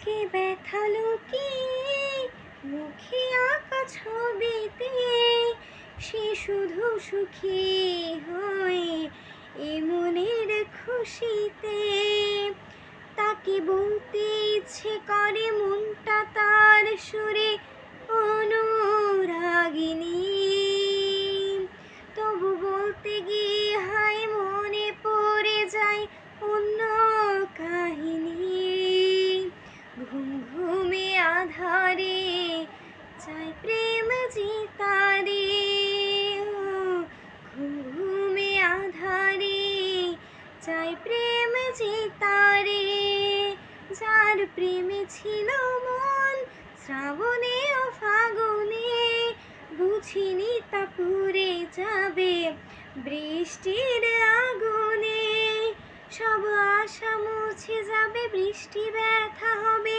বুকে ব্যথা লুকিয়ে, মুখে আঁকা ছবিতে, সে শুধু সুখী হয় এ মনের খুশিতে। তাকে বলতে ইচ্ছে করে মনটা তার সুরে চাই প্রেম জিতারে ঘুমে আধারে চাই প্রেম জিতারে যার প্রেমে ছিল মন শ্রাবণে ও ফাগুনে, বুঝিনি তা পুড়ে যাবে বৃষ্টির আগুনে। সব আশা মুছে যাবে, বৃষ্টি ব্যথা হবে